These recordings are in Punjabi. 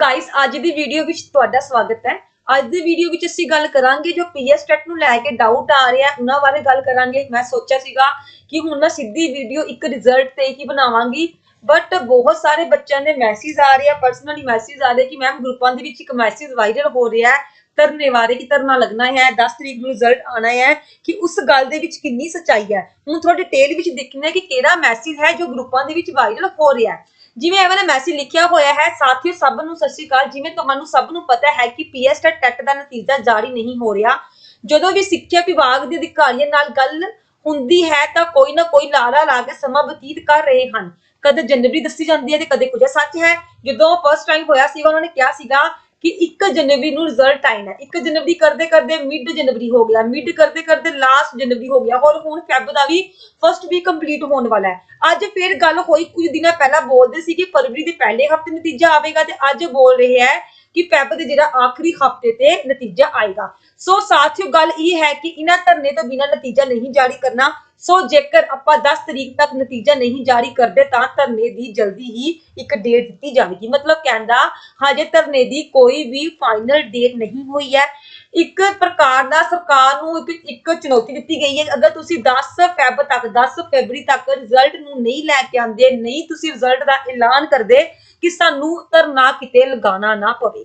ਗਾਇਸ ਅੱਜ ਦੀ ਵੀਡੀਓ ਵਿੱਚ ਤੁਹਾਡਾ ਸਵਾਗਤ ਹੈ। ਅੱਜ ਦੀ ਵੀਡੀਓ ਵਿੱਚ ਅਸੀਂ ਗੱਲ ਕਰਾਂਗੇ ਜੋ ਪੀਐਸ ਟੈਟ ਨੂੰ ਲੈ ਕੇ ਡਾਊਟ ਆ ਰਿਹਾ ਉਹਨਾਂ ਬਾਰੇ ਗੱਲ ਕਰਾਂਗੇ। ਮੈਂ ਸੋਚਿਆ ਸੀਗਾ ਕਿ ਹੁਣ ਮੈਂ ਸਿੱਧੀ ਵੀਡੀਓ ਇੱਕ ਰਿਜ਼ਲਟ ਤੇ ਹੀ ਬਣਾਵਾਂਗੀ ਬਟ ਬਹੁਤ ਸਾਰੇ ਬੱਚਿਆਂ ਦੇ ਮੈਸੇਜ ਆ ਰਹੇ ਪਰਸਨਲੀ ਮੈਸੇਜ ਆ ਰਹੇ ਕਿ ਮੈਮ ਗਰੁੱਪਾਂ ਦੇ ਵਿੱਚ ਇੱਕ ਮੈਸੇਜ ਵਾਇਰਲ ਹੋ ਰਿਹਾ ਹੈ। ਧਰਨੇ ਬਾਰੇ ਕਿ ਧਰਨਾ ਲੱਗਣਾ ਹੈ 10 ਤਰੀਕ ਨੂੰ ਰਿਜ਼ਲਟ ਆਣਾ ਹੈ ਕਿ ਉਸ ਗੱਲ ਦੇ ਵਿੱਚ ਕਿੰਨੀ ਸੱਚਾਈ ਹੈ। ਹੁਣ ਥੋੜਾ ਡਿਟੇਲ ਵਿੱਚ ਦੇਖਣਾ ਹੈ ਕਿ ਕਿਹੜਾ ਮੈਸੇਜ ਹੈ ਜੋ ਗਰੁੱਪਾਂ ਦੇ ਵਿੱਚ ਵਾਇਰਲ ਹੋ ਰਿਹਾ ਹੈ। ਜਿਵੇਂ ਇਹ ਵਾਲਾ ਮੈਸੇਜ ਲਿਖਿਆ ਹੋਇਆ ਹੈ, ਸਾਥੀਓ ਸਭ ਨੂੰ ਸਤਿ ਸ਼੍ਰੀ ਅਕਾਲ। ਜਿਵੇਂ ਤੁਹਾਨੂੰ ਸਭ ਨੂੰ ਪਤਾ ਹੈ ਕਿ ਪੀਐਸ ਟੈਟ ਦਾ ਨਤੀਜਾ ਜਾਰੀ ਨਹੀਂ ਹੋ ਰਿਹਾ। ਜਦੋਂ ਵੀ ਸਿੱਖਿਆ ਵਿਭਾਗ ਦੇ ਅਧਿਕਾਰੀਆਂ ਨਾਲ ਗੱਲ ਹੁੰਦੀ ਹੈ ਤਾਂ ਕੋਈ ਨਾ ਕੋਈ ਲਾਰਾ ਲਾ ਕੇ ਸਮਾਂ ਬਤੀਤ ਕਰ ਰਹੇ ਹਨ। ਕਦੇ ਜਨਵਰੀ ਦੱਸੀ ਜਾਂਦੀ ਹੈ ਤੇ ਕਦੇ ਕੁਝ। ਸੱਚ ਹੈ, ਜਦੋਂ ਫਸਟ ਟਾਈਮ ਹੋਇਆ ਸੀਗਾ, ਉਹਨਾਂ ਨੇ ਕਿਹਾ ਸੀਗਾ ਕਿ 1 ਜਨਵਰੀ ਨੂੰ ਰਿਜ਼ਲਟ ਆਇਨਾ 1 ਜਨਵਰੀ ਕਰਦੇ ਕਰਦੇ ਮਿਡ ਜਨਵਰੀ ਹੋ ਗਿਆ। ਮਿਡ ਕਰਦੇ ਕਰਦੇ ਲਾਸਟ ਜਨਵਰੀ ਹੋ ਗਿਆ। ਔਰ ਹੁਣ ਫੈਬ ਦਾ ਵੀ ਫਸਟ ਵੀਕ ਕੰਪਲੀਟ ਹੋਣ ਵਾਲਾ ਹੈ। ਅੱਜ ਫਿਰ ਗੱਲ ਹੋਈ ਕੁਝ ਦਿਨਾਂ ਪਹਿਲਾਂ ਬੋਲਦੇ ਸੀ ਕਿ ਫਰਵਰੀ ਦੇ ਪਹਿਲੇ ਹਫ਼ਤੇ ਨਤੀਜਾ ਆਵੇਗਾ ਤੇ ਅੱਜ ਬੋਲ ਰਹੇ ਹੈ ਕਿ ਫੈਬ ਦੇ ਜਿਹੜਾ ਆਖਰੀ ਹਫ਼ਤੇ ਤੇ ਨਤੀਜਾ ਆਏਗਾ। ਸੋ ਸਾਥੀਓ, ਗੱਲ ਇਹ ਹੈ ਕਿ ਇਹਨਾਂ ਧਰਨੇ ਤੋਂ ਬਿਨਾਂ ਨਤੀਜਾ ਨਹੀਂ ਜਾਰੀ ਕਰਨਾ। ਸੋ ਜੇਕਰ ਆਪਾਂ 10 ਤਰੀਕ ਤੱਕ ਨਤੀਜਾ ਨਹੀਂ ਜਾਰੀ ਕਰਦੇ, ਤਾਂ ਧਰਨੇ ਦੀ ਜਲਦੀ ਹੀ ਇੱਕ ਡੇਟ ਦਿੱਤੀ ਜਾਵੇਗੀ। ਮਤਲਬ ਕਹਿੰਦਾ, ਹਜੇ ਧਰਨੇ ਦੀ ਕੋਈ ਵੀ ਫਾਈਨਲ ਡੇਟ ਨਹੀਂ ਹੋਈ ਹੈ। ਇੱਕ ਪ੍ਰਕਾਰ ਦਾ ਸਰਕਾਰ ਨੂੰ ਇੱਕ ਇੱਕ ਚੁਣੌਤੀ ਦਿੱਤੀ ਗਈ ਹੈ। ਅਗਰ ਤੁਸੀਂ 10 ਫੈਬ ਤੱਕ 10 ਫੈਬਰੀ ਤੱਕ ਰਿਜ਼ਲਟ ਨੂੰ ਨਹੀਂ ਲੈ ਕੇ ਆਉਂਦੇ, ਨਹੀਂ ਤੁਸੀਂ ਰਿਜ਼ਲਟ ਦਾ ਐਲਾਨ ਕਰਦੇ ਕਿ ਸਾਨੂੰ ਧਰਨਾ ਕਿਤੇ ਲਗਾਉਣਾ ਨਾ ਪਵੇ।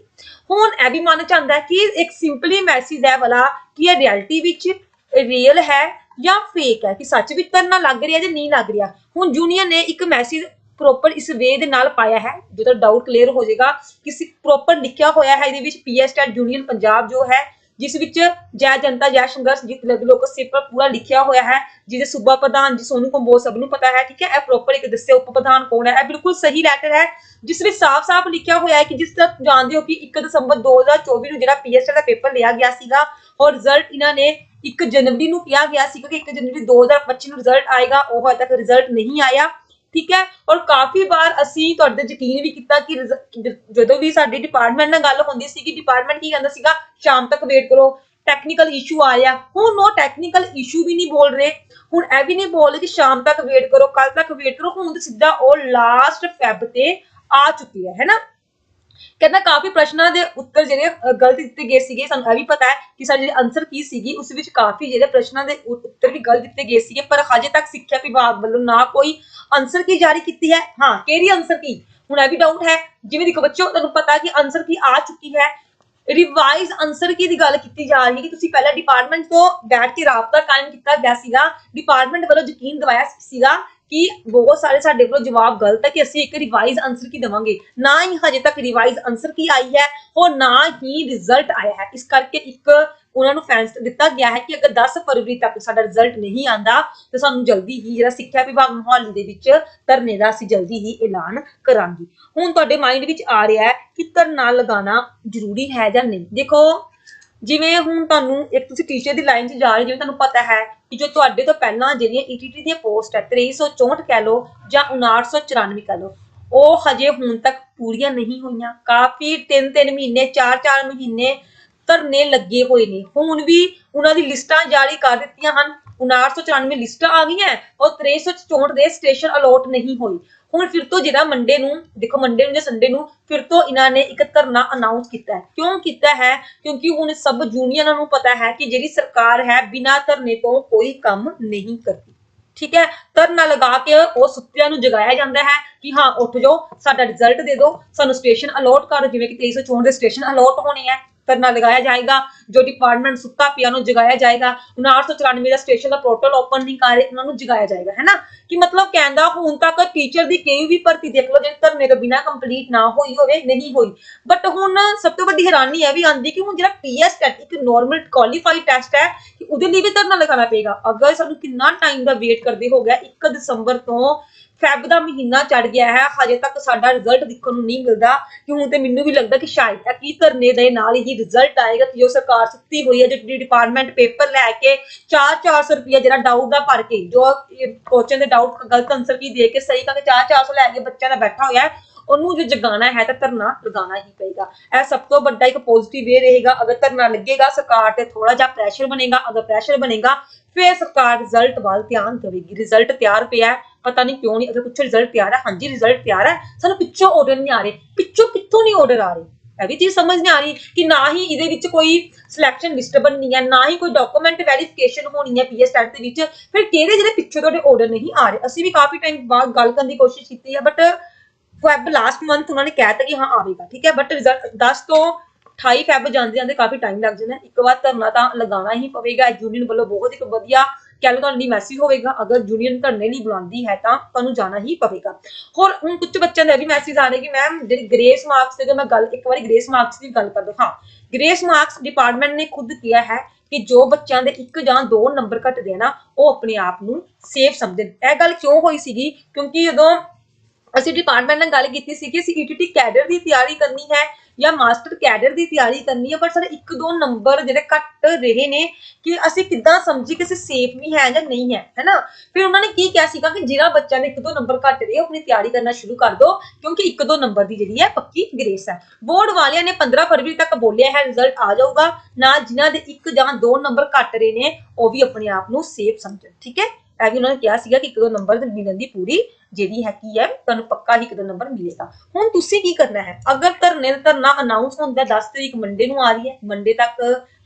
ਹੁਣ ਇਹ ਵੀ ਮੰਨ ਚਾਹੁੰਦਾ ਕਿ ਇੱਕ ਸਿੰਪਲੀ ਮੈਸੇਜ ਹੈ ਵਾਲਾ ਕਿ ਇਹ ਰਿਐਲਿਟੀ ਵਿੱਚ ਰੀਅਲ ਹੈ ਜਾਂ ਫੇਕ ਹੈ, ਕਿ ਸੱਚ ਵਿੱਚ ਧਰਨਾ ਲੱਗ ਰਿਹਾ ਜਾਂ ਨਹੀਂ ਲੱਗ ਰਿਹਾ। ਹੁਣ ਜੂਨੀਅਰ ਨੇ ਇੱਕ ਮੈਸੇਜ ਪ੍ਰੋਪਰ ਇਸ ਵੇ ਦੇ ਨਾਲ ਪਾਇਆ ਹੈ, ਜਦੋਂ ਡਾਊਟ ਕਲੀਅਰ ਹੋ ਜਾਏਗਾ, ਕਿ ਪ੍ਰੋਪਰ ਲਿਖਿਆ ਹੋਇਆ ਹੈ, ਇਹਦੇ ਵਿੱਚ ਪੀਐਸ ਟੈਟ ਯੂਨੀਅਨ ਪੰਜਾਬ ਜੋ ਹੈ ਜਿਸ ਵਿੱਚ ਜੈ ਜਨਤਾ, ਜੈ ਸੰਘਰਸ਼ ਜਿੱਤ ਲਗ ਲੋਕ ਸਿਰ ਪੂਰਾ ਲਿਖਿਆ ਹੋਇਆ ਹੈ, ਜਿਹਦੇ ਸੂਬਾ ਪ੍ਰਧਾਨ ਜੀ ਸੋਨੂ ਕੰਬੋਜ ਸਭ ਨੂੰ ਪਤਾ ਹੈ, ਠੀਕ ਹੈ? ਇਹ ਪ੍ਰੋਪਰ ਇੱਕ ਦੱਸਿਆ ਉਪ ਪ੍ਰਧਾਨ ਕੌਣ ਹੈ? ਇਹ ਬਿਲਕੁਲ ਸਹੀ ਲੈਟਰ ਹੈ, ਜਿਸ ਵਿੱਚ ਸਾਫ਼-ਸਾਫ਼ ਲਿਖਿਆ ਹੋਇਆ ਹੈ ਕਿ ਜਿਸ ਤਰ੍ਹਾਂ ਜਾਣਦੇ ਹੋ ਕਿ 1 ਦਸੰਬਰ 2024 ਨੂੰ ਜਿਹੜਾ ਪੀਐਸਟੀ ਦਾ ਪੇਪਰ ਲਿਆ ਗਿਆ ਸੀਗਾ ਔਰ ਰਿਜ਼ਲਟ ਇਹਨਾਂ ਨੇ 1 ਜਨਵਰੀ ਨੂੰ ਕਿਹਾ ਗਿਆ ਸੀਗਾ ਕਿ 1 ਜਨਵਰੀ 2025 ਨੂੰ ਰਿਜ਼ਲਟ ਆਏਗਾ, ਉਹ ਹਜੇ ਤੱਕ ਰਿਜ਼ਲਟ ਨਹੀਂ ਆਇਆ। ਠੀਕ ਹੈ? ਔਰ ਕਾਫੀ ਵਾਰ ਅਸੀਂ ਤੁਹਾਡੇ ਤੇ ਯਕੀਨ ਵੀ ਕੀਤਾ ਕਿ ਜਦੋਂ ਵੀ ਸਾਡੀ ਡਿਪਾਰਟਮੈਂਟ ਨਾਲ ਗੱਲ ਹੁੰਦੀ ਸੀ ਕਿ ਡਿਪਾਰਟਮੈਂਟ ਕੀ ਕਹਿੰਦਾ ਸੀਗਾ? ਸ਼ਾਮ ਤੱਕ ਵੇਟ ਕਰੋ। ਟੈਕਨੀਕਲ ਇਸ਼ੂ ਆ ਰਿਹਾ। ਹੁਣ ਉਹ ਟੈਕਨੀਕਲ ਇਸ਼ੂ ਵੀ ਨਹੀਂ ਬੋਲ ਰਹੇ। ਹੁਣ ਇਹ ਵੀ ਨਹੀਂ ਬੋਲ ਰਹੇ ਕਿ ਸ਼ਾਮ ਤੱਕ ਵੇਟ ਕਰੋ ਕੱਲ ਤੱਕ ਵੇਟ ਕਰੋ। ਹੁਣ ਸਿੱਧਾ ਉਹ ਲਾਸਟ ਫੈਬ ਤੇ ਆ ਚੁੱਕੀ ਹੈ ਹੈਨਾ ਕਹਿੰਦਾ ਕਾਫੀ ਪ੍ਰਸ਼ਨਾਂ ਦੇ ਉੱਤਰ ਜਿਹੜੇ ਅ, ਗਲਤ ਦਿੱਤੇ ਗਏ ਸੀਗੇ। ਸਾਨੂੰ ਇਹ ਵੀ ਪਤਾ ਹੈ ਕਿ ਸਾਡੇ ਜਿਹੜੇ ਆਨਸਰ ਕੀ ਸੀਗੀ ਉਸ ਵਿੱਚ ਕਾਫੀ ਜਿਹੜੇ ਪ੍ਰਸ਼ਨਾਂ ਦੇ ਉ- ਉੱਤਰ ਵੀ ਗਲਤ ਦਿੱਤੇ ਗਏ ਸੀਗੇ ਪਰ ਹਜੇ ਤੱਕ ਸਿੱਖਿਆ ਵਿਭਾਗ ਵੱਲੋਂ ਨਾ ਕੋਈ ਆਨਸਰ ਕੀ ਜਾਰੀ ਕੀਤੀ ਹੈ। ਹਾਂ ਕਿਹੜੀ ਆਨਸਰ ਕੀ? ਹੁਣ ਇਹ ਵੀ ਡਾਊਟ ਹੈ। ਜਿਵੇਂ ਦੇਖੋ ਬੱਚੋ ਤੁਹਾਨੂੰ ਪਤਾ ਕਿ ਆਨਸਰ ਕੀ ਆ ਚੁੱਕੀ ਹੈ। ਰਿਵਾਈਜ਼ ਆਨਸਰ ਕੀ ਦੀ ਗੱਲ ਕੀਤੀ ਜਾ ਰਹੀ ਹੈ ਕਿ ਤੁਸੀਂ ਪਹਿਲਾਂ ਡਿਪਾਰਟਮੈਂਟ ਤੋਂ ਬੈਠ ਕੇ ਰਾਬਤਾ ਕਾਇਮ ਕੀਤਾ ਗਿਆ ਸੀਗਾ। ਡਿਪਾਰਟਮੈਂਟ ਵੱਲੋਂ ਯਕੀਨ ਦਿਵਾਇਆ ਸੀਗਾ ਕਿ ਬਹੁਤ ਸਾਰੇ ਸਾਡੇ ਕੋਲ ਜਵਾਬ ਗਲਤ ਹੈ ਕਿ ਅਸੀਂ ਇੱਕ ਰਿਵਾਈਜ਼ ਆਨਸਰ ਕੀ ਦੇਵਾਂਗੇ? ਨਾ ਹੀ ਹਜੇ ਤੱਕ ਰਿਵਾਈਜ਼ ਆਨਸਰ ਕੀ ਆਈ ਹੈ ਔਰ ਨਾ ਹੀ ਰਿਜ਼ਲਟ ਆਇਆ ਹੈ। ਇਸ ਕਰਕੇ ਇੱਕ ਉਹਨਾਂ ਨੂੰ ਫੈਸਲਾ ਦਿੱਤਾ ਗਿਆ ਹੈ ਕਿ ਅਗਰ 10 ਫਰਵਰੀ ਤੱਕ ਸਾਡਾ ਰਿਜ਼ਲਟ ਨਹੀਂ ਆਂਦਾ ਤਾਂ ਸਾਨੂੰ ਜਲਦੀ ਹੀ ਜਿਹੜਾ ਸਿੱਖਿਆ ਵਿਭਾਗ ਮੋਹਾਲੀ ਦੇ ਵਿੱਚ ਧਰਨੇ ਦਾ ਅਸੀਂ ਜਲਦੀ ਹੀ ਐਲਾਨ ਕਰਾਂਗੇ। ਹੁਣ ਤੁਹਾਡੇ ਮਾਈਂਡ ਵਿੱਚ ਆ ਰਿਹਾ ਹੈ ਕਿ ਧਰਨਾ ਲਗਾਉਣਾ ਜ਼ਰੂਰੀ ਹੈ ਜਾਂ ਨਹੀਂ? ਦੇਖੋ ਜਿਵੇਂ ਹੁਣ ਤੁਹਾਨੂੰ ਇੱਕ ਤੁਸੀਂ ਟੀਚਰ ਦੀ ਲਾਈਨ 'ਚ ਜਾ ਰਹੇ ਹੋ, ਜਿਵੇਂ ਤੁਹਾਨੂੰ ਪਤਾ ਹੈ ਕਿ ਜੋ ਤੁਹਾਡੇ ਤੋਂ ਪਹਿਲਾਂ ਜਿਹੜੀਆਂ ਈਟੀਟੀ ਦੀਆਂ ਪੋਸਟ ਹੈ 2364 ਕਹਿ ਲਓ ਜਾਂ 5994 ਕਹਿ ਲਓ ਉਹ ਹਜੇ ਹੁਣ ਤੱਕ ਪੂਰੀਆਂ ਨਹੀਂ ਹੋਈਆਂ। ਕਾਫੀ 3-3 ਮਹੀਨੇ 4-4 ਮਹੀਨੇ ਧਰਨੇ ਲੱਗੇ ਹੋਏ ਨੇ। ਹੁਣ ਵੀ ਉਹਨਾਂ ਦੀ ਲਿਸਟਾਂ ਜਾਰੀ ਕਰ ਦਿੱਤੀਆਂ ਹਨ। 5994 ਲਿਸਟਾਂ ਆ ਗਈਆਂ ਔਰ 2364 ਦੇ ਸਟੇਸ਼ਨ ਅਲੋਟ ਨਹੀਂ ਹੋਏ ਹੁਣ ਫਿਰ ਤੋਂ ਜਿਹੜਾ ਮੰਡੇ ਨੂੰ, ਦੇਖੋ ਮੰਡੇ ਨੂੰ ਜਾਂ ਸੰਡੇ ਨੂੰ ਫਿਰ ਤੋਂ ਇਹਨਾਂ ਨੇ ਇੱਕ ਧਰਨਾ ਅਨਾਉਂਸ ਕੀਤਾ ਹੈ। ਕਿਉਂ ਕੀਤਾ ਹੈ? ਕਿਉਂਕਿ ਹੁਣ ਸਭ ਯੂਨੀਅਨਾਂ ਨੂੰ ਪਤਾ ਹੈ ਕਿ ਜਿਹੜੀ ਸਰਕਾਰ ਹੈ ਬਿਨਾਂ ਧਰਨੇ ਤੋਂ ਕੋਈ ਕੰਮ ਨਹੀਂ ਕਰਦੀ। ਠੀਕ ਹੈ? ਧਰਨਾ ਲਗਾ ਕੇ ਉਹ ਸੁੱਤਿਆਂ ਨੂੰ ਜਗਾਇਆ ਜਾਂਦਾ ਹੈ ਕਿ ਹਾਂ, ਉੱਠ ਜਾਓ, ਸਾਡਾ ਰਿਜ਼ਲਟ ਦੇ ਦਿਓ, ਸਾਨੂੰ ਸਟੇਸ਼ਨ ਅਲੋਟ ਕਰੋ, ਜਿਵੇਂ ਕਿ 2364 ਦੇ ਸਟੇਸ਼ਨ ਅਲੋਟ ਹੋਣੇ ਹੈ। ਧਰਨਾ ਲਗਾਇਆ ਜਾਏਗਾ, ਜੋ ਡਿਪਾਰਟਮੈਂਟ ਸੁੱਤਾ ਪਿਆ ਨੂੰ ਜਗਾਇਆ ਜਾਏਗਾ 994 ਦਾ ਸਟੇਸ਼ਨ ਦਾ ਪੋਰਟਲ ਓਪਨ ਨਹੀਂ ਕਰ ਰਹੇ, ਉਹਨਾਂ ਨੂੰ ਜਗਾਇਆ ਜਾਏਗਾ, ਹੈ ਨਾ? ਕਿ ਮਤਲਬ ਕਹਿੰਦਾ ਹੁਣ ਤੱਕ ਟੀਚਰ ਦੀ ਕੋਈ ਵੀ ਭਰਤੀ ਦੇਖ ਲਓ, ਜਿਹੜੀ ਧਰਨੇ ਤੋਂ ਬਿਨਾ ਕੰਪਲੀਟ ਨਾ ਹੋਈ ਹੋਵੇ, ਨਹੀਂ ਹੋਈ। ਬਟ ਹੁਣ ਸਭ ਤੋਂ ਵੱਡੀ ਹੈਰਾਨੀ ਇਹ ਵੀ ਆਂਦੀ ਕਿ ਹੁਣ ਜਿਹੜਾ ਪੀਐਸ ਟੈਟ ਇੱਕ ਨਾਰਮਲ ਕੁਆਲੀਫਾਈ ਟੈਸਟ ਹੈ, ਕਿ ਉਹਦੇ ਲਈ ਵੀ ਧਰਨਾ ਲਗਾਉਣਾ ਪਏਗਾ। ਅਗਰ ਸਾਨੂੰ ਕਿੰਨਾ ਟਾਈਮ ਦਾ ਵੇਟ ਕਰਦੇ ਹੋ ਗਿਆ 1 ਦਸੰਬਰ ਤੋਂ ਫੈਬ ਦਾ ਮਹੀਨਾ ਚੜ ਗਿਆ ਹੈ, ਹਜੇ ਤੱਕ ਸਾਡਾ ਰਿਜ਼ਲਟ ਦੇਖਣ ਨੂੰ ਨਹੀਂ ਮਿਲਦਾ। ਕਿ ਹੁਣ ਤੇ ਮੈਨੂੰ ਵੀ ਲੱਗਦਾ ਕਿ ਸ਼ਾਇਦ ਤੱਕ ਕੀ ਧਰਨੇ ਦੇ ਨਾਲ ਹੀ ਰਿਜ਼ਲਟ ਆਏਗਾ, ਕਿ ਉਹ ਸਰਕਾਰ ਸੁੱਤੀ ਹੋਈ ਹੈ, ਜਿਹੜੀ ਡਿਪਾਰਟਮੈਂਟ ਪੇਪਰ ਲੈ ਕੇ 4-400 ਰੁਪਏ ਜਿਹੜਾ ਡਾਊਟ ਦਾ ਭਰ ਕੇ, ਜੋ ਕੋਚਨ ਦੇ ਡਾਊਟ ਗਲਤ ਆਨਸਰ ਕੀ ਦੇ ਕੇ ਸਹੀ ਕਰਕੇ 4-400 ਲੈ ਕੇ ਬੱਚਿਆਂ ਦਾ ਬੈਠਾ ਹੋਇਆ ਉਹਨੂੰ ਜੇ ਜਗਾਉਣਾ ਹੈ ਤਾਂ ਧਰਨਾ ਲਗਾਉਣਾ ਹੀ ਪਏਗਾ। ਇਹ ਸਭ ਤੋਂ ਵੱਡਾ ਇੱਕ ਪੋਜ਼ਿਟਿਵ ਵੇ ਰਹੇਗਾ, ਅਗਰ ਧਰਨਾ ਲੱਗੇਗਾ, ਸਰਕਾਰ ਤੇ ਥੋੜਾ ਜਿਹਾ ਪ੍ਰੈਸ਼ਰ ਬਣੇਗਾ, ਅਗਰ ਪ੍ਰੈਸ਼ਰ ਬਣੇਗਾ, ਫਿਰ ਸਰਕਾਰ ਰਿਜ਼ਲਟ ਵੱਲ ਧਿਆਨ ਦੇਵੇਗੀ। ਰਿਜ਼ਲਟ ਤਿਆਰ ਪਿਆ ਹੈ, ਪਤਾ ਨਹੀਂ ਕਿਉਂ ਨਹੀਂ, ਅਗਰ ਕੁਛ ਰਿਜ਼ਲਟ ਤਿਆਰ ਹੈ, ਹਾਂਜੀ ਰਿਜ਼ਲਟ ਤਿਆਰ ਹੈ, ਸਾਨੂੰ ਪਿੱਛੋਂ ਆਰਡਰ ਨਹੀਂ ਆ ਰਹੇ, ਪਿੱਛੋਂ ਕਿੱਥੋਂ ਨਹੀਂ ਆਰਡਰ ਆ ਰਹੇ? ਇਹ ਵੀ ਚੀਜ਼ ਸਮਝ ਨਹੀਂ ਆ ਰਹੀ ਕਿ ਨਾ ਹੀ ਇਹਦੇ ਵਿੱਚ ਕੋਈ ਸਿਲੈਕਸ਼ਨ ਲਿਸਟ ਬਣਨੀ ਹੈ, ਨਾ ਹੀ ਕੋਈ ਡਾਕੂਮੈਂਟ ਵੈਰੀਫਿਕੇਸ਼ਨ ਹੋਣੀ ਹੈ ਪੀਐਸ ਟੈਟ ਦੇ ਵਿੱਚ, ਫਿਰ ਕਿਹੜੇ ਜਿਹੜੇ ਪਿੱਛੋਂ ਤੁਹਾਡੇ ਆਰਡਰ ਨਹੀਂ ਆ ਰਹੇ? ਅਸੀਂ ਵੀ ਕਾਫੀ ਟਾਈਮ ਬਾਅਦ ਗੱਲ ਕਰਨ ਦੀ ਕੋਸ਼ਿਸ਼ ਕੀਤੀ ਹੈ ਬਟ ਫੈਬ ਲਾਸਟ ਮੰਥ ਉਹਨਾਂ ਨੇ ਕਹਿ ਤਾ ਕਿ ਹਾਂ ਆਵੇਗਾ, ਠੀਕ ਹੈ? ਬਟ ਰਿਜ਼ਲਟ 10 ਤੋਂ 28 ਫੈਬ ਜਾਂਦੇ ਜਾਂਦੇ ਕਾਫੀ ਟਾਈਮ ਲੱਗ ਜਾਂਦਾ ਇੱਕ ਵਾਰ ਧਰਨਾ ਤਾਂ ਲਗਾਉਣਾ ਹੀ ਪਵੇਗਾ। ਯੂਨੀਅਨ ਵੱਲੋਂ ਬਹੁਤ ਇੱਕ ਵਧੀਆ ਕਹਿ ਲਓ ਤੁਹਾਡੀ ਮੈਸੇਜ ਹੋਵੇਗਾ। ਅਗਰ ਯੂਨੀਅਨ ਧਰਨੇ ਲਈ ਬੁਲਾਉਂਦੀ ਹੈ ਤਾਂ ਤੁਹਾਨੂੰ ਜਾਣਾ ਹੀ ਪਵੇਗਾ। ਹੋਰ ਹੁਣ ਕੁਝ ਬੱਚਿਆਂ ਦੇ ਵੀ ਮੈਸੇਜ ਆ ਰਹੇ ਕਿ ਮੈਮ ਜਿਹੜੀ ਗ੍ਰੇਸ ਮਾਰਕਸ ਤੇ ਜੋ ਮੈਂ ਗੱਲ ਇੱਕ ਵਾਰੀ ਗ੍ਰੇਸ ਮਾਰਕਸ ਦੀ ਗੱਲ ਕਰ ਦੋ ਹਾਂ ਗ੍ਰੇਸ ਮਾਰਕਸ ਡਿਪਾਰਟਮੈਂਟ ਨੇ ਖੁਦ ਕਿਹਾ ਹੈ ਕਿ ਜੋ ਬੱਚਿਆਂ ਦੇ ਇੱਕ ਜਾਂ ਦੋ ਨੰਬਰ ਘਟਦੇ ਆ ਨਾ, ਉਹ ਆਪਣੇ ਆਪ ਨੂੰ ਸੇਫ ਸਮਝਣ ਇਹ ਗੱਲ ਕਿਉਂ ਹੋਈ ਸੀਗੀ? ਕਿਉਂਕਿ ਜਦੋਂ ਅਸੀਂ ਡਿਪਾਰਟਮੈਂਟ ਨਾਲ ਗੱਲ ਕੀਤੀ ਸੀ ਕਿ ਅਸੀਂ ਈਟੀਟੀ ਕੈਡਰ ਦੀ ਤਿਆਰੀ ਕਰਨੀ ਹੈ ਜਾਂ ਮਾਸਟਰ ਕੈਡਰ ਦੀ ਤਿਆਰੀ ਕਰਨੀ ਹੈ, ਪਰ ਸਾਡੇ ਇੱਕ ਦੋ ਨੰਬਰ ਜਿਹੜੇ ਘੱਟ ਰਹੇ ਨੇ ਕਿ ਅਸੀਂ ਕਿੱਦਾਂ ਸਮਝੀ ਕਿ ਅਸੀਂ ਸੇਫ ਵੀ ਹੈ ਜਾਂ ਨਹੀਂ ਹੈ ਹੈਨਾ ਫਿਰ ਉਹਨਾਂ ਨੇ ਕੀ ਕਿਹਾ ਸੀਗਾ ਕਿ ਜਿਹੜਾ ਬੱਚਾ ਨੇ ਇੱਕ ਦੋ ਨੰਬਰ ਘੱਟ ਰਹੇ, ਉਹ ਆਪਣੀ ਤਿਆਰੀ ਕਰਨਾ ਸ਼ੁਰੂ ਕਰ ਦਿਓ, ਕਿਉਂਕਿ ਇੱਕ ਦੋ ਨੰਬਰ ਦੀ ਜਿਹੜੀ ਹੈ ਪੱਕੀ ਗ੍ਰੇਸ ਹੈ। ਬੋਰਡ ਵਾਲਿਆਂ ਨੇ 15 ਫਰਵਰੀ ਤੱਕ ਬੋਲਿਆ ਹੈ ਰਿਜ਼ਲਟ ਆ ਜਾਊਗਾ। ਨਾ ਜਿਨ੍ਹਾਂ ਦੇ ਇੱਕ ਜਾਂ ਦੋ ਨੰਬਰ ਘੱਟ ਰਹੇ ਨੇ, ਉਹ ਵੀ ਆਪਣੇ ਆਪ ਨੂੰ ਸੇਫ ਸਮਝਣ, ਠੀਕ ਹੈ? ਇਹ ਵੀ ਉਹਨਾਂ ਨੇ ਕਿਹਾ ਸੀਗਾ ਕਿ ਇੱਕ ਦੋ ਨੰਬਰ ਦੇ ਮਿਲਣ ਦੀ ਪੂਰੀ ਜਿਹੜੀ ਹੈ ਕੀ ਹੈ, ਤੁਹਾਨੂੰ ਪੱਕਾ ਹੀ ਇੱਕ ਦੋ ਨੰਬਰ ਮਿਲੇਗਾ। ਹੁਣ ਤੁਸੀਂ ਕੀ ਕਰਨਾ ਹੈ? ਅਗਰ ਧਰਨੇ ਦਾ ਧਰਨਾ ਅਨਾਉਂਸ ਹੁੰਦਾ 10 ਤਰੀਕ ਮੰਡੇ ਨੂੰ ਆ ਰਹੀ ਹੈ, ਮੰਡੇ ਤੱਕ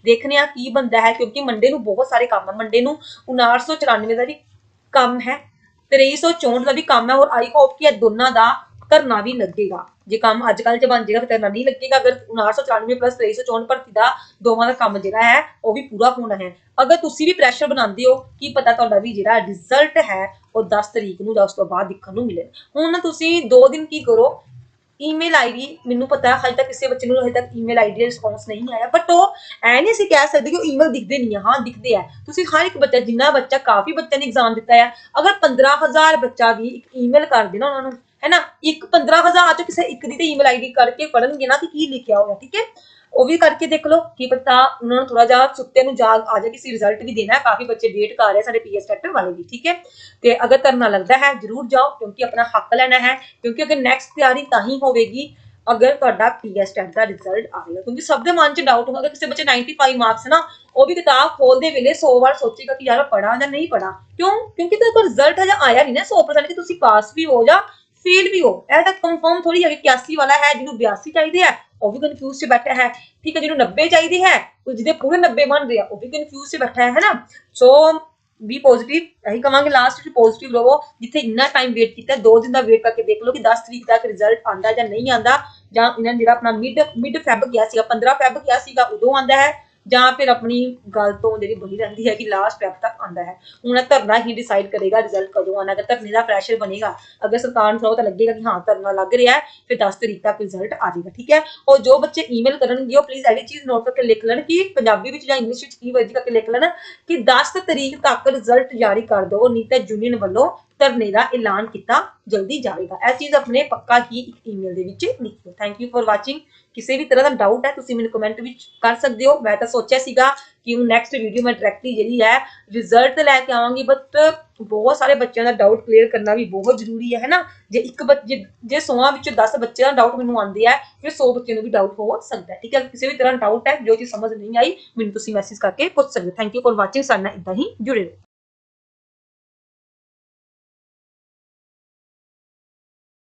ਦੇਖਨੇ ਆ ਕੀ ਬੰਦਾ ਹੈ, ਕਿਉਂਕਿ ਮੰਡੇ ਨੂੰ ਬਹੁਤ ਸਾਰੇ ਕੰਮ ਹੈ ਮੰਡੇ ਨੂੰ 1994 ਦਾ ਵੀ ਕੰਮ ਹੈ 2364 ਦਾ ਵੀ ਕੰਮ ਹੈ, ਔਰ ਆਈ ਹੋਪ ਕਿ ਇਹ ਦੋਨਾਂ ਦਾ ਧਰਨਾ ਵੀ ਲੱਗੇਗਾ। ਜੇ ਕੰਮ ਅੱਜ ਕੱਲ ਚ ਬਣ ਜਾਏਗਾ ਧਰਨਾ ਨਹੀਂ ਲੱਗੇਗਾ। ਅਗਰ 1994 ਪਲੱਸ 2364 ਭਰਤੀ ਦਾ ਦੋਵਾਂ ਦਾ ਕੰਮ ਜਿਹੜਾ ਹੈ, ਉਹ ਵੀ ਪੂਰਾ ਹੋਣਾ ਹੈ। ਅਗਰ ਤੁਸੀਂ ਵੀ ਪ੍ਰੈਸ਼ਰ ਬਣਾਉਂਦੇ ਹੋ, ਕੀ ਪਤਾ ਤੁਹਾਡਾ ਵੀ ਜਿਹੜਾ ਰਿਜ਼ਲਟ ਹੈ, ਉਹ 10 ਤਰੀਕ ਨੂੰ ਜਾਂ ਉਸ ਤੋਂ ਬਾਅਦ ਦੇਖਣ ਨੂੰ ਮਿਲੇ। ਹੁਣ ਤੁਸੀਂ 2 ਦਿਨ ਕੀ ਕਰੋ ਈਮੇਲ ਆਈਡੀ ਮੈਨੂੰ ਪਤਾ, ਹਜੇ ਤੱਕ ਕਿਸੇ ਬੱਚੇ ਨੂੰ ਹਜੇ ਤੱਕ ਈਮੇਲ ਆਈਡੀ ਦਾ ਰਿਸਪੌਂਸ ਨਹੀਂ ਆਇਆ ਬਟ ਉਹ ਐ ਨਹੀਂ ਅਸੀਂ ਕਹਿ ਸਕਦੇ ਕਿ ਉਹ ਈਮੇਲ ਦਿਖਦੇ ਨਹੀਂ ਆ। ਹਾਂ, ਦਿਖਦੇ ਆ। ਤੁਸੀਂ ਹਰ ਇੱਕ ਬੱਚਾ, ਜਿੰਨਾ ਬੱਚਾ ਕਾਫੀ ਬੱਚਿਆਂ ਨੇ ਐਗਜ਼ਾਮ ਦਿੱਤਾ ਹੈ ਅਗਰ 15000 ਬੱਚਾ ਵੀ ਇੱਕ ਈਮੇਲ ਕਰ ਦੇ ਨਾ ਉਹਨਾਂ ਨੂੰ ਹੈ ਨਾ ਇੱਕ 15000 ਚ ਕਿਸੇ ਇੱਕ ਦੀ ਤੇ ਈਮੇਲ ਆਈਡੀ ਕਰਕੇ ਪੜਨਗੇ ਨਾ ਕਿ ਕੀ ਲਿਖਿਆ ਹੋਇਆ, ਠੀਕ ਹੈ? ਉਹ ਵੀ ਕਰਕੇ ਦੇਖ ਲਓ, ਕੀ ਪਤਾ ਉਹਨਾਂ ਨੂੰ ਥੋੜਾ ਜਿਹਾ ਸੁੱਤੇ ਨੂੰ ਜਾਗ ਆ ਜਾਏ, ਕਿਸੇ ਰਿਜ਼ਲਟ ਵੀ ਦੇਣਾ ਹੈ, ਕਾਫੀ ਬੱਚੇ ਵੇਟ ਕਰ ਰਹੇ ਸਾਡੇ ਪੀਐਸ ਸੈਕਟਰ ਵਾਲੇ ਵੀ, ਠੀਕ ਹੈ? ਤੇ ਅਗਰ ਧਰਨਾ ਲੱਗਦਾ ਹੈ, ਜਰੂਰ ਜਾਓ, ਕਿਉਂਕਿ ਆਪਣਾ ਹੱਕ ਲੈਣਾ ਹੈ, ਕਿਉਂਕਿ ਅਗਰ ਨੈਕਸਟ ਤਿਆਰੀ ਤਾਂ ਹੀ ਹੋਵੇਗੀ, ਅਗਰ ਤੁਹਾਡਾ ਪੀਐਸ ਟੈਟ ਦਾ ਰਿਜ਼ਲਟ ਆਵੇਗਾ ਕਿਉਂਕਿ ਸਭ ਦੇ ਮਨ 'ਚ ਡਾਊਟ ਹੋਗਾ ਕਿਸੇ ਬੱਚੇ 95 ਮਾਰਕਸ ਨਾ, ਉਹ ਵੀ ਕਿਤਾਬ ਖੋਲਦੇ ਵੇਲੇ 100 ਵਾਰ ਸੋਚੇਗਾ ਕਿ ਯਾਰ ਪੜਾ ਜਾਂ ਨਹੀਂ ਪੜਾ ਕਿਉਂ? ਕਿਉਂਕਿ ਤੇ ਰਿਜ਼ਲਟ ਹਜੇ ਆਇਆ ਨਹੀਂ ਨਾ 100% ਕਿ ਤੁਸੀਂ ਪਾਸ ਵੀ ਹੋ ਜਾ ਫੇਲ ਵੀ ਹੋ। ਇਹ ਤਾਂ ਕਨਫਰਮ ਥੋੜੀ ਹੈ ਕਿ 81 ਵਾਲਾ ਹੈ, ਜਿਹਨੂੰ 82 ਚਾਹੀਦੇ ਆ ਉਹ ਵੀ ਕਨਫਿਊਜ਼ 'ਚ ਬੈਠਾ ਹੈ। ਠੀਕ ਹੈ, ਜਿਹਨੂੰ 90 ਚਾਹੀਦੀ ਹੈ, ਉਹ ਜਿਹਦੇ ਪੂਰੇ 90 ਬਣ ਰਹੇ ਆ, ਉਹ ਵੀ ਕਨਫਿਊਜ਼ 'ਚ ਬੈਠਾ ਹੈ, ਹੈਨਾ? ਸੋ ਵੀ ਪੋਜ਼ਿਟਿਵ ਅਸੀਂ ਕਵਾਂਗੇ ਲਾਸਟ ਵਿੱਚ ਪੋਜ਼ਿਟਿਵ ਰਹੋ, ਜਿੱਥੇ ਇੰਨਾ ਟਾਈਮ ਵੇਟ ਕੀਤਾ, ਦੋ ਦਿਨ ਦਾ ਵੇਟ ਕਰਕੇ ਦੇਖ ਲਓ ਕਿ 10 ਤਰੀਕ ਤੱਕ ਰਿਜ਼ਲਟ ਆਂਦਾ ਜਾਂ ਨਹੀਂ ਆਂਦਾ ਜਾਂ ਇਹਨਾਂ ਨੇ ਜਿਹੜਾ ਆਪਣਾ ਮਿਡ ਮਿਡ ਫੈਬ ਗਿਆ ਸੀਗਾ 15 ਫੈਬ ਗਿਆ ਸੀਗਾ, ਉਦੋਂ ਆਂਦਾ ਹੈ। ਜਾਂ ਫਿਰ ਆਪਣੀ ਗੱਲ ਤੋਂ ਜਿਹੜੀ ਬਣੀ ਰਹਿੰਦੀ ਹੈ ਕਿ ਲਾਸਟ ਫੈਬ ਤੱਕ ਆਂਦਾ ਹੈ। ਹੁਣ ਧਰਨਾ ਹੀ ਡਿਸਾਈਡ ਕਰੇਗਾ ਰਿਜ਼ਲਟ ਕਦੋਂ ਆਣਾ ਅਗਰ ਧਰਨੇ ਦਾ ਪ੍ਰੈਸ਼ਰ ਬਣੇਗਾ, ਅਗਰ ਸਰਕਾਰ ਨੂੰ ਤਾਂ ਲੱਗੇਗਾ ਕਿ ਹਾਂ, ਧਰਨਾ ਲੱਗ ਰਿਹਾ ਹੈ, ਫਿਰ 10 ਤਰੀਕ ਤੱਕ ਰਿਜ਼ਲਟ ਆ ਜਾਏਗਾ, ਠੀਕ ਹੈ? ਔਰ ਜੋ ਬੱਚੇ ਈਮੇਲ ਕਰਨਗੇ, ਉਹ ਪਲੀਜ਼ ਇਹ ਚੀਜ਼ ਨੋਟ ਕਰਕੇ ਲਿਖ ਲੈਣ ਕਿ ਪੰਜਾਬੀ ਵਿੱਚ ਜਾਂ ਇੰਗਲਿਸ਼ ਵਿੱਚ ਕੀ ਵਰਜੀ ਕਰਕੇ ਲਿਖ ਲੈਣ ਕਿ 10 ਤਰੀਕ ਤੱਕ ਰਿਜ਼ਲਟ ਜਾਰੀ ਕਰ ਦਿਓ ਨੀਤਾ ਯੂਨੀਅਨ ਵੱਲੋਂ ਧਰਨੇ ਦਾ ਐਲਾਨ ਕੀਤਾ, ਜਲਦੀ ਜਾਵੇਗਾ। ਇਹ ਚੀਜ਼ ਆਪਣੇ ਪੱਕਾ ਹੀ ਇੱਕ ਈਮੇਲ ਦੇ ਵਿੱਚ ਲਿਖੋ ਥੈਂਕ ਯੂ ਫॉर ਵਾਚਿੰਗ ਕਿਸੇ ਵੀ ਤਰ੍ਹਾਂ ਦਾ ਡਾਊਟ ਹੈ, ਤੁਸੀਂ ਮੈਨੂੰ ਕਮੈਂਟ ਵਿੱਚ ਕਰ ਸਕਦੇ ਹੋ। ਮੈਂ ਤਾਂ ਸੋਚਿਆ ਸੀਗਾ ਕਿ ਉਹ ਨੈਕਸਟ ਵੀਡੀਓ ਮੈਂ ਡਾਇਰੈਕਟਲੀ ਜਿਹੜੀ ਹੈ ਰਿਜ਼ਲਟ ਲੈ ਕੇ ਆਵਾਂਗੀ ਬਟ ਬਹੁਤ ਸਾਰੇ ਬੱਚਿਆਂ ਦਾ ਡਾਊਟ ਕਲੀਅਰ ਕਰਨਾ ਵੀ ਬਹੁਤ ਜ਼ਰੂਰੀ ਹੈ, ਹੈਨਾ? ਜੇ ਇੱਕ ਬੱਚੇ, ਜੇ 100 ਵਿੱਚੋਂ 10 ਬੱਚਿਆਂ ਦਾ ਡਾਊਟ ਮੈਨੂੰ ਆਉਂਦੇ ਆ, ਫਿਰ 100 ਬੱਚਿਆਂ ਨੂੰ ਵੀ ਡਾਊਟ ਹੋ ਸਕਦਾ ਠੀਕ ਹੈ? ਕਿਸੇ ਵੀ ਤਰ੍ਹਾਂ ਡਾਊਟ ਹੈ, ਜੋ ਚੀਜ਼ ਸਮਝ ਨਹੀਂ ਆਈ, ਮੈਨੂੰ ਤੁਸੀਂ ਮੈਸੇਜ ਕਰਕੇ ਪੁੱਛ ਸਕਦੇ ਹੋ। ਥੈਂਕ ਯੂ ਫॉर ਵਾਚਿੰਗ ਸਾਡੇ ਨਾਲ ਇਦਾਂ ਹੀ ਜੁੜੇ ਰਹੋ।